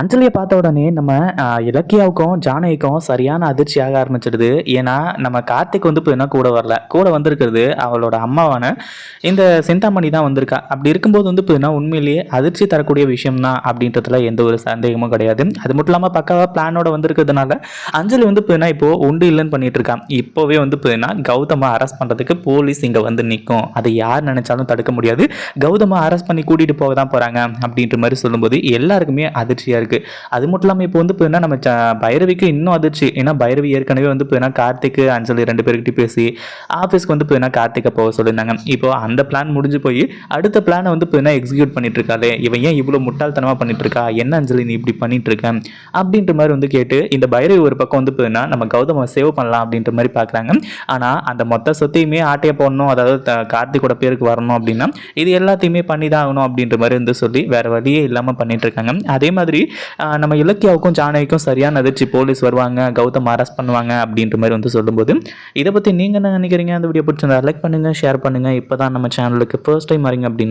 அஞ்சலியை பார்த்த உடனே நம்ம இலக்கியாவுக்கும் ஜானகிக்கும் சரியான அதிர்ச்சியாக ஆரம்பிச்சிடுது. ஏன்னா நம்ம கார்த்திக் வந்து இப்போ என்ன கூட வரல. கூட வந்திருக்கிறது அவளோட அம்மாவான இந்த சிந்தாமணி தான் வந்திருக்கா. அப்படி இருக்கும்போது வந்து இப்போ என்ன உண்மையிலேயே அதிர்ச்சி தரக்கூடிய விஷயம் தான் அப்படின்றதுல எந்த ஒரு சந்தேகமும் கிடையாது. அது மட்டும் இல்லாமல் பக்காவாக பிளானோட வந்திருக்கிறதுனால அஞ்சலி வந்து இப்போ என்ன உண்டு இல்லைன்னு பண்ணிட்டு இருக்கான் இப்போவே வந்து இப்போ என்ன கௌதமை அரெஸ்ட் பண்ணுறதுக்கு போலீஸ் இங்கே வந்து நிற்கும் அதை யார் நினைச்சாலும் தடுக்க முடியாது. கௌதமை அரெஸ்ட் பண்ணி கூட்டிகிட்டு போக தான் போகிறாங்க அப்படின்ற மாதிரி சொல்லும்போது எல்லாருக்குமே அதிர்ச்சியாக இருக்குது அது மட்டும் இல்லாமல் இப்போ வந்து இப்போ என்ன நம்ம ச- பைரவிக்கு இன்னும் அதிர்ச்சி. ஏன்னா பைரவி ஏற்கனவே வந்து போய்னா கார்த்திக் அஞ்சலி ரெண்டு பேர்கிட்ட பேசி ஆஃபீஸ்க்கு வந்து போய்னா கார்த்திகை போக சொல்லியிருந்தாங்க. இப்போ அந்த பிளான் முடிஞ்சு போய் அடுத்த பிளானை வந்து இப்போ என்ன எக்ஸிக்யூட் பண்ணிட்டு இருக்காளே இவன் ஏன் இவ்வளோ முட்டாள்தனமாக பண்ணிட்டு இருக்கா என்ன அஞ்சலி நீ இப்படி பண்ணிட்டு இருக்க அப்படின்ற மாதிரி வந்து கேட்டு இந்த பைரவி ஒரு பக்கம் வந்து இப்போ என்ன நம்ம கௌதம சேவ் பண்ணலாம் அப்படின்ற மாதிரி பார்க்குறாங்க ஆனால் அந்த மொத்த சொத்தையுமே ஆட்டையை போடணும். அதாவது த- கார்த்திகோட பேருக்கு வரணும் அப்படின்னா இது எல்லாத்தையுமே பண்ணி தான் ஆகணும் அப்படின்ற மாதிரி வந்து சொல்லி வேற வழியே இல்லாமல் பண்ணிட்டு இருக்காங்க அதே மாதிரி நம்ம இலக்கியாவுக்கும் ஜானகிக்கும் சரியான அதிர்ச்சி. போலீஸ் வருவாங்க கௌதம் அரெஸ்ட் பண்ணுவாங்க அப்படின்ற மாதிரி வந்து சொல்லும்போது இதை பற்றி நீங்கள் என்ன நினைக்கிறீங்க? அந்த வீடியோ பிடிச்சிருந்தா லைக் பண்ணுங்கள் ஷேர் பண்ணுங்கள் இப்போ தான் நம்ம சேனலுக்கு ஃபர்ஸ்ட் டைம் வரீங்க அப்படின்னா